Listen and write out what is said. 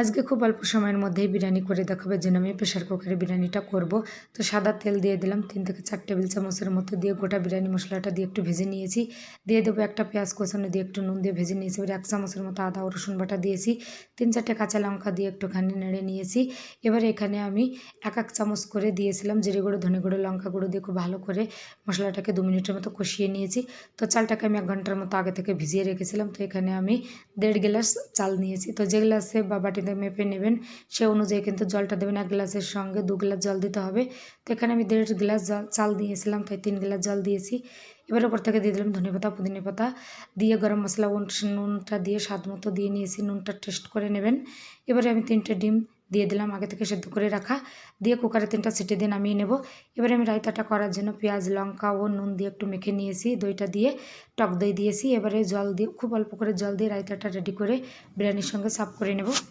আজকে খুব অল্প সময়ের মধ্যেই বিরিয়ানি করে দেখাবার জন্য আমি প্রেশার কুকারে বিরিয়ানিটা করব। তো সাদা তেল দিয়ে দিলাম, তিন থেকে চার টেবিল চামচের মতো দিয়ে গোটা বিরিয়ানি মশলাটা দিয়ে একটু ভেজে নিয়েছি। দিয়ে দেবো একটা পেঁয়াজ কোচানো দিয়ে একটু নুন দিয়ে ভেজে নিয়েছি এবার এক চামচের মতো আদা, রসুন বাটা দিয়েছি। তিন চারটে কাঁচা লঙ্কা দিয়ে একটুখানি নেড়ে নিয়েছি। এবার এখানে আমি এক এক চামচ করে দিয়েছিলাম জিরে গুঁড়ো, ধনে গুঁড়ো, লঙ্কা গুঁড়ো দিয়ে খুব ভালো করে মশলাটাকে দু মিনিটের মতো কষিয়ে নিয়েছি। তো চালটাকে আমি এক ঘণ্টার মতো আগে থেকে ভিজিয়ে রেখেছিলাম। তো এখানে আমি দেড় গ্লাস চাল নিয়েছি। তো যে গ্লাসে বা বাটিতে মেপে নেবেন। সে অনুযায়ী কিন্তু জলটা দেবেন এক গ্লাসের সঙ্গে, দু গ্লাস জল দিতে হবে। তো এখানে আমি দেড় গ্লাস জল, চাল দিয়েছিলাম, তাই তিন গ্লাস জল দিয়েছি। এবার ওপর থেকে দিয়ে দিলাম ধনে পাতা পুদিনা পাতা। দিয়ে গরম মশলা নুনটা দিয়ে স্বাদ মতো দিয়ে নিয়েছি, নুনটা টেস্ট করে নেবেন। এবারে আমি তিনটে ডিম দিয়ে দিলাম আগে থেকে সেদ্ধ করে রাখা। দিয়ে কুকারে তিনটা সিটি দিয়ে নামিয়ে নেব। এবারে আমি রায়তাটা করার জন্য পেঁয়াজ, লঙ্কা ও নুন দিয়ে একটু মেখে নিয়েছি, দইটা দিয়ে টক দই দিয়েছি। এবারে জল দিয়ে, খুব অল্প করে জল দিয়ে রায়তাটা রেডি করে বিরিয়ানির সঙ্গে সাফ করে নেব।